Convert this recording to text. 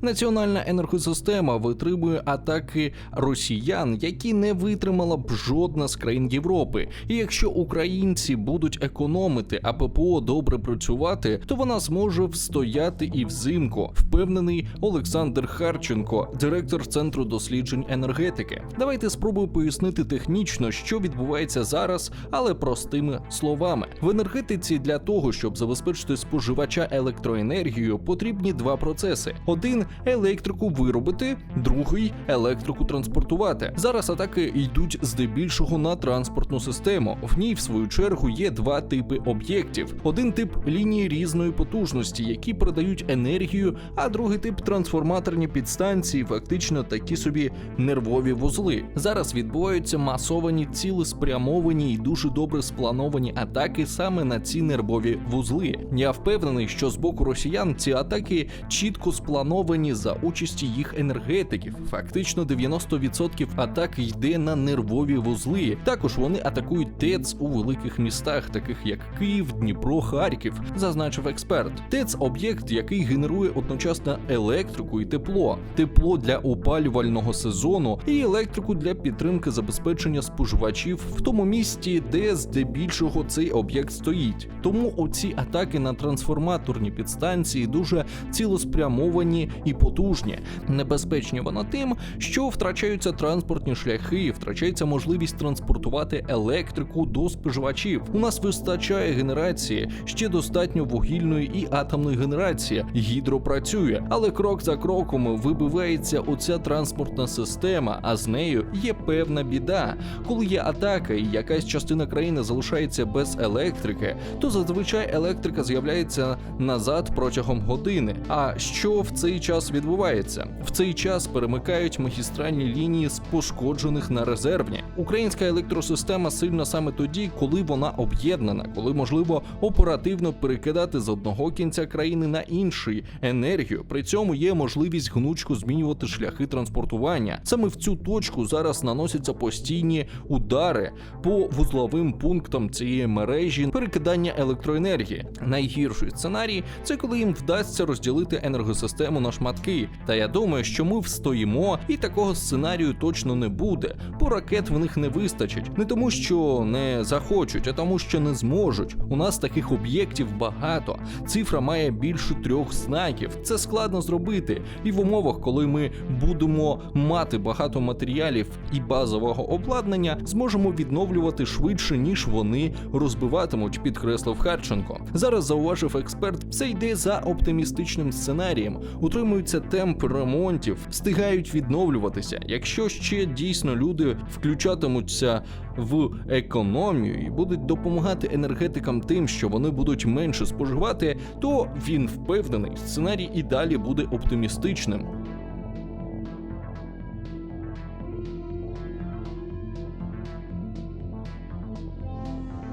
Національна енергосистема витримує атаки росіян, які не витримала б жодна з країн Європи. І якщо українці будуть економити, а ППО добре працювати, то вона зможе встояти і взимку. Впевнений Олександр Харченко, директор центру досліджень енергетики. Давайте спробую пояснити технічно, що відбувається зараз, але простими словами. В енергетиці для того, щоб забезпечити споживача електроенергією, потрібні два процеси: один електрику виробити, другий електрику транспортувати. Зараз атаки йдуть здебільшого на транспортну систему. В ній, в свою чергу, є два типи об'єктів: один тип лінії різної потужності, які продають енергію, а другий тип трансформаторні підстанції, фактично такі собі нервові вузли. Зараз відбуваються масовані цілеспрямовані і дуже добре сплановані атаки саме на ці нервові вузли. Я впевнений, що з боку росіян ці атаки чітко сплановані за участі їх енергетиків. Фактично 90% атак йде на нервові вузли. Також вони атакують ТЕЦ у великих містах, таких як Київ, Дніпро, Харків, зазначив експерт. ТЕЦ об'єкт, який генерує одночасно електрику і тепло, тепло для опалювального сезону і електрику для підтримки забезпечення споживачів в тому місті, де здебільшого цей об'єкт стоїть. Тому оці атаки на трансформаторні підстанції дуже цілеспрямовані і потужні. Небезпечні вона тим, що втрачаються транспортні шляхи, втрачається можливість транспортувати електрику до споживачів. У нас вистачає генерації, ще достатньо вугільної і атомної генерації. Гідро працює, але крок за кроком вибивається оця транспортна система, а з нею є певна біда. Коли є атака і якась частина країни залишається без електрики, то зазвичай електрика з'являється назад протягом години. А що в цей час відбувається? В цей час перемикають магістральні лінії з пошкоджених на резервні. Українська електросистема сильна саме тоді, коли вона об'єднана, коли можливо оперативно перекидати з одного кінця країни на інший енергію. При цьому є можливість гнучко змінювати шляхи транспортування. Саме в цю точку зараз наносяться постійні удари по вузловим пунктам цієї мережі перекидання електроенергії. Найгірший сценарій це коли їм вдасться розділити енергосистему на шматки. Та я думаю, що ми встоїмо, і такого сценарію точно не буде, бо ракет в них не вистачить. Не тому, що не захочуть, а тому, що не зможуть. У нас таких об'єктів багато. Цифра має більше трьох знаків. Це складно зробити. І в умовах, коли ми будемо мати багато матеріалів і базового обладнання, зможемо відновлювати швидше, ніж вони розбиватимуть, підкреслив Харченко. Зараз зауважив експерт, все йде за оптимістичним сценарієм. Утримуються темп ремонтів, встигають відновлюватися. Якщо ще дійсно люди включатимуться в економію і будуть допомагати енергетикам тим, що вони будуть менше споживати, то він впевнений, сценарій і далі буде оптимістичним.